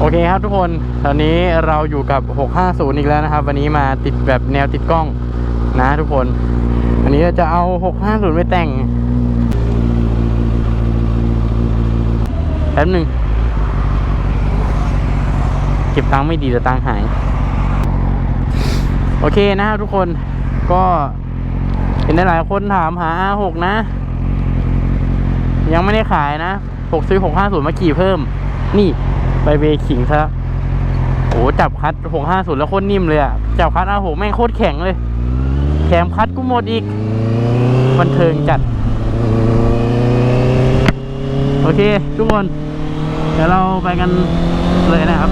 โอเคครับทุกคนตอนนี้เราอยู่กับ 650 อีกแล้วนะครับ วันนี้มาติดแบบแนวติดกล้องนะทุกคน วันนี้เราจะเอา 650 ไปแต่งแป๊บหนึ่งเก็บตังค์ไม่ดีแต่ตังค์หาย โอเคนะครับทุกคนก็เห็นได้หลายคนถามหา R6 นะ ยังไม่ได้ขายนะผมซื้อ 650 มาขี่เพิ่ม นี่ ไปเวขิงซะโอ้จับคัด650แล้วโคตรนิ่มเลยอะจับคัด R6 แม่งโคตรแข็งเลย แถมคัดกูหมดอีก บันเทิงจัด โอเค ทุกคน เดี๋ยวเราไปกันเลยนะครับ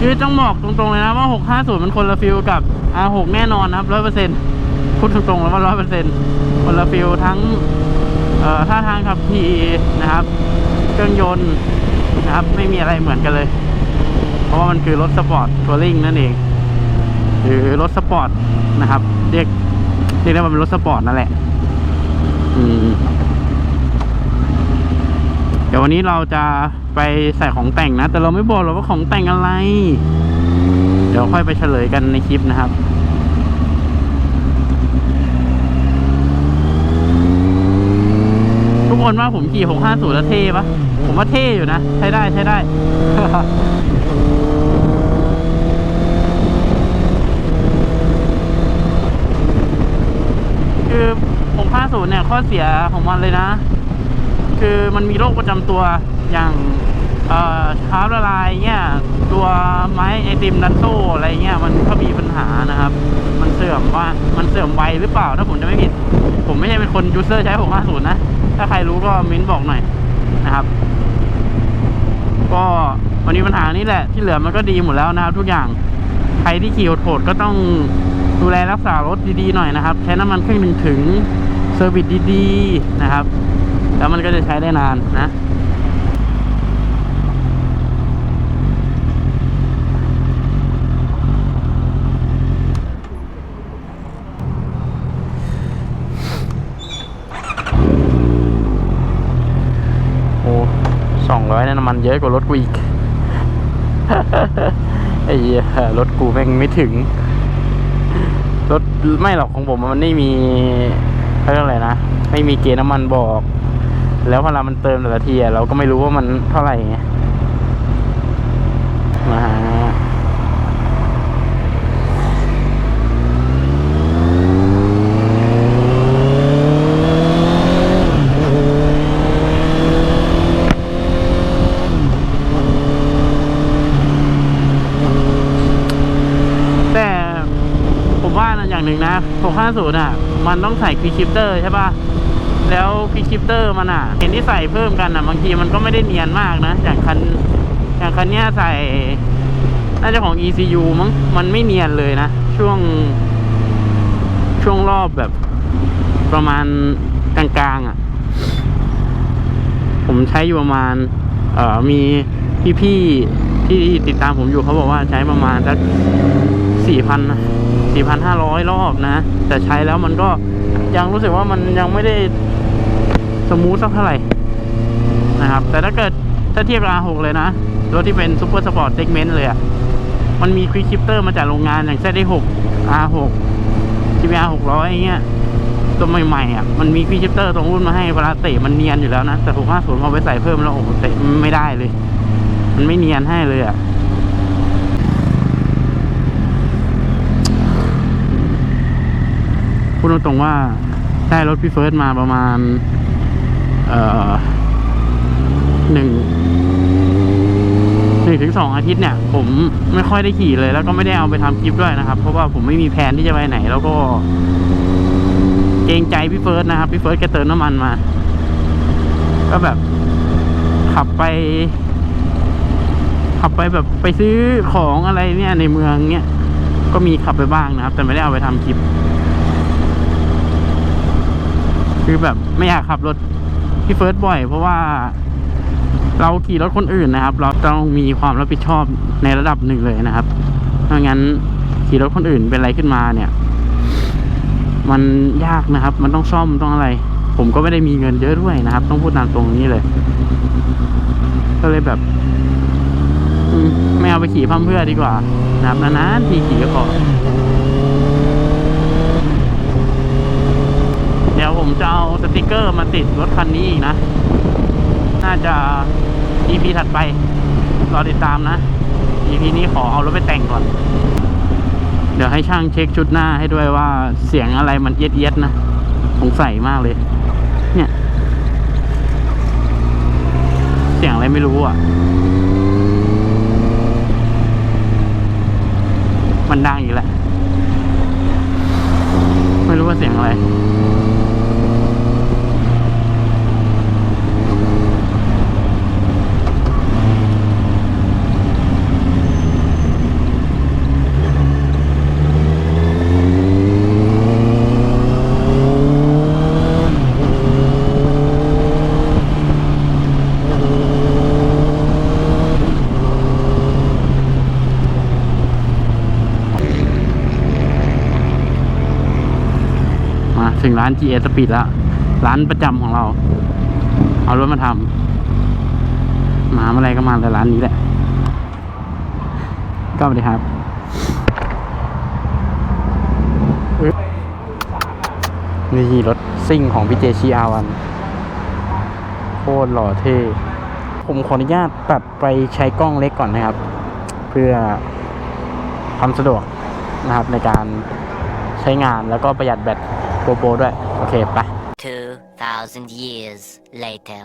คือต้องบอกตรงๆเลยนะว่า 650 มันคนละฟิลกับ R6 แน่นอนนะครับ 100%พูดตรงๆแล้วว่า 100% คนละฟิลทั้งท่าทางขับขี่นะครับ เครื่องยนต์นะครับไม่มีอะไรเหมือนกันเลย เพราะว่ามันคือรถสปอร์ตทัวริงนั่นเอง หรือรถสปอร์ตนะครับเรียกเรียกได้ว่าเป็นรถสปอร์ตนั่นแหละเดี๋ยววันนี้เราจะไปใส่ของแต่งนะ แต่เราไม่บอกหรอกว่าของแต่งอะไร เดี๋ยวค่อยไปเฉลยกันในคลิปนะครับ ทุกคนว่าผมขี่ 650 แล้วเท่ปะผมว่าเท่อยู่นะ ใช้ได้ใช้ได้ คือ 650 เนี่ย ข้อเสียของมันเลยนะ คือมันมีโรคประจำตัวอย่าง เอ่อช้าละลายเงี้ยตัวไม้ไอติมดันโตอะไรเงี้ยมันก็มีปัญหานะครับ มันเสื่อมว่ามันเสื่อมไวหรือเปล่าถ้าผมจะไม่ผิด ผมไม่ใช่เป็นคนยูเซอร์ใช้650นะ ถ้าใครรู้ก็มิ้นบอกหน่อยนะครับ ก็มันมีปัญหานี้แหละ ที่เหลือมันก็ดีหมดแล้วนะครับ ทุกอย่างใครที่ขี่โหดก็ต้องดูแลรักษารถดีๆหน่อยนะครับ ใช้น้ำมันเครื่องหนึ่งถึงเซอร์วิสดีๆนะครับ แล้วมันก็จะใช้ได้นานนะ โอ้ สองร้อยน้ำมันเยอะกว่ารถกูอีกไอ้เหี้ยรถกูแม่งไม่ถึง รถไม่หรอกของผมมันไม่มีเขาเรียกอะไรนะ ไม่มีเกณฑ์น้ำมันบอก แล้วเวลามันเติมแต่ละทีเราก็ไม่รู้ว่ามันเท่าไหร่ไงมาหาแต่ผมว่านะอย่างหนึ่งนะ 650อะ มันต้องใส่ควิชิปเตอร์ใช่ป่ะ แล้วควิชิปเตอร์มันอะ เห็นที่ใส่เพิ่มกันอะ บางทีมันก็ไม่ได้เนียนมากนะ อย่างคัน อย่างคันเนี้ยใส่ น่าจะของ ECU มั้ง มันไม่เนียนเลยนะ ช่วง ช่วงรอบแบบ ประมาณกลางๆอะ ผมใช้อยู่ประมาณ เอ่อ มีพี่ๆที่ติดตามผมอยู่เขาบอกว่าใช้ประมาณสัก สี่พันสี่พันห้าร้อยรอบนะ แต่ใช้แล้วมันก็ยังรู้สึกว่ามันยังไม่ได้สมูทสักเท่าไหร่นะครับ แต่ถ้าเกิดถ้าเทียบกับ R6 เลยนะ รถที่เป็นซูเปอร์สปอร์ตเซกเมนต์เลยอะ่ะมันมีควิกชิปเตอร์มาจากโรงงานอย่าง Z6 R6 GBR 600อย่างเงี้ยตัวใหม่ๆอะมันมีควิกชิปเตอร์ตรงรุ่นมาให้เวลาเตะมันเนียนอยู่แล้วนะ แต่650พอไปใส่เพิ่มแล้วโอ้โหเตะไม่ได้เลย มันไม่เนียนให้เลยอะ พูดตรงๆว่าได้รถพี่เฟิร์สมาประมาณ เอ่อหนึ่งหนึ่งถึงสองอาทิตย์เนี่ย ผมไม่ค่อยได้ขี่เลย แล้วก็ไม่ได้เอาไปทำคลิปด้วยนะครับ เพราะว่าผมไม่มีแผนที่จะไปไหน แล้วก็เกรงใจพี่เฟิร์สนะครับ พี่เฟิร์สแกเติมน้ำมันมา ก็แบบขับไป ขับไปแบบไปซื้อของอะไรเนี่ยในเมืองเนี่ยก็มีขับไปบ้างนะครับ แต่ไม่ได้เอาไปทำคลิป คือแบบไม่อยากขับรถพี่เฟิร์สบ่อย เพราะว่าเราขี่รถคนอื่นนะครับ เราต้องมีความรับผิดชอบในระดับหนึ่งเลยนะครับไม่งั้นขี่รถคนอื่นเป็นอะไรขึ้นมาเนี่ย มันยากนะครับ มันต้องซ่อมต้องอะไร ผมก็ไม่ได้มีเงินเยอะด้วยนะครับ ต้องพูดตามตรงนี้เลย ก็เลยแบบไม่เอาไปขี่พั่มเพื่อดีกว่านะครับนานๆทีขี่ก็พอ ดี๋ยวผมจะเอาสติกเกอร์มาติดรถคันนี้อีกนะ น่าจะ EP ถัดไป รอติดตามนะ EP นี้ขอเอารถไปแต่งก่อน เดี๋ยวให้ช่างเช็คชุดหน้าให้ด้วยว่าเสียงอะไรมันเอียดเอียดๆนะ สงสัยมากเลย เนี่ย เสียงอะไรไม่รู้อะ มันดังอีกแล้ว ไม่รู้ว่าเสียงอะไร มา ถึงร้าน GA Speed แล้ว ร้านประจำของเรา เอารถมาทำมาเมื่อไรก็มาแต่ร้านนี้แหละ ก็สวัสดีครับอึ๊บนี่รถซิ่งของพี่เจชีอาวันโคตรหล่อเท่ผมขออนุญาตตัดไปใช้กล้องเล็กก่อนนะครับ เพื่อความสะดวกนะครับในการใช้งานแล้วก็ประหยัดแบต โกโปรด้วย โอเคไป 2,000 years later.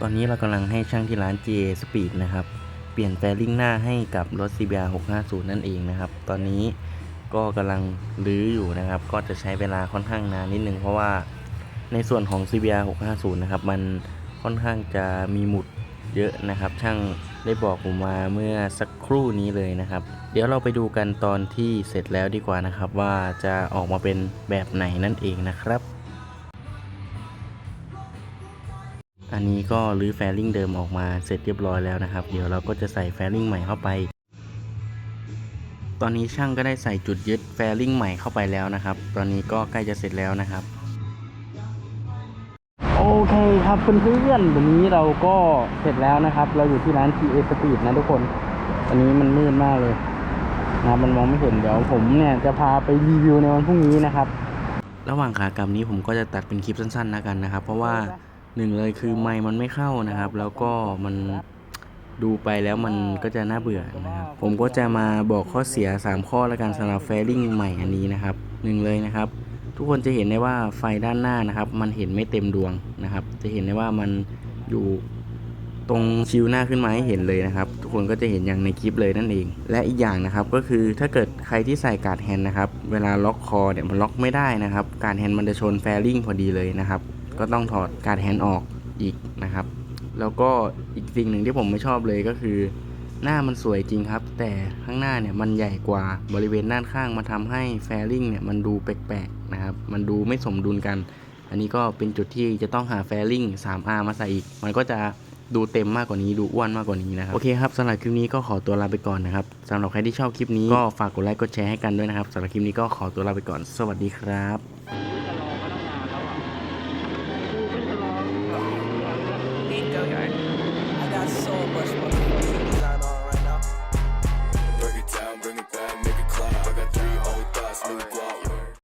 ตอนนี้เรากำลังให้ช่างที่ร้าน GA Speed นะครับ เปลี่ยนแฟริ่งหน้าให้กับรถ CBR 650 นั่นเองนะครับ ตอนนี้ก็กำลังรื้ออยู่นะครับ ก็จะใช้เวลาค่อนข้างนานนิดนึง เพราะว่าในส่วนของ CBR 650 นะครับ มันค่อนข้างจะมีหมุด เยอะนะครับ ช่างได้บอกผมมาเมื่อสักครู่นี้เลยนะครับ เดี๋ยวเราไปดูกันตอนที่เสร็จแล้วดีกว่านะครับ ว่าจะออกมาเป็นแบบไหนนั่นเองนะครับ อันนี้ก็รื้อแฟริ่งเดิมออกมาเสร็จเรียบร้อยแล้วนะครับ เดี๋ยวเราก็จะใส่แฟริ่งใหม่เข้าไป ตอนนี้ช่างก็ได้ใส่จุดยึดแฟริ่งใหม่เข้าไปแล้วนะครับ ตอนนี้ก็ใกล้จะเสร็จแล้วนะครับ คครับเพื่อนๆวันนี้เราก็เสร็จแล้วนะครับ เราอยู่ที่ร้าน TA Speed นะทุกคน ตอนนี้มันมืดมากเลยนะครับมันมองไม่เห็นเดี๋ยวผมเนี่ยจะพาไปรีวิวในวันพรุ่งนี้นะครับ ระหว่างขากลับนี้ผมก็จะตัดเป็นคลิปสั้นๆนะกันนะครับ เพราะว่าหนึ่งเลยคือไมค์มันไม่เข้านะครับ แล้วก็มันดูไปแล้วมันก็จะน่าเบื่อนะครับ ผมก็จะมาบอกข้อเสีย 3 ข้อแล้วกันสำหรับแฟริ่งใหม่อันนี้นะครับหนึ่งเลยนะครับ ทุกคนจะเห็นได้ว่าไฟด้านหน้านะครับ มันเห็นไม่เต็มดวงนะครับ จะเห็นได้ว่ามันอยู่ตรงชิวหน้าขึ้นมาให้เห็นเลยนะครับ ทุกคนก็จะเห็นอย่างในคลิปเลยนั่นเอง และอีกอย่างนะครับก็คือถ้าเกิดใครที่ใส่การ์ดแฮนด์นะครับ เวลาล็อกคอเนี่ยมันล็อกไม่ได้นะครับ การ์ดแฮนด์มันจะชนแฟริ่งพอดีเลยนะครับ ก็ต้องถอดการ์ดแฮนด์ออกอีกนะครับ แล้วก็อีกสิ่งหนึ่งที่ผมไม่ชอบเลยก็คือ หน้ามันสวยจริงครับ แต่ข้างหน้าเนี่ยมันใหญ่กว่าบริเวณด้านข้างมันทำให้แฟริ่งเนี่ยมันดูแปลกๆ นะครับ มันดูไม่สมดุลกัน อันนี้ก็เป็นจุดที่จะต้องหาแฟริ่ง 3R มาใส่อีก มันก็จะดูเต็มมากกว่านี้ดูอ้วนมากกว่านี้นะครับ โอเคครับสำหรับคลิปนี้ก็ขอตัวลาไปก่อนนะครับสำหรับใครที่ชอบคลิปนี้ก็ฝากกดไลค์กดแชร์ให้กันด้วยนะครับสำหรับคลิปนี้ก็ขอตัวลาไปก่อน สวัสดีครับ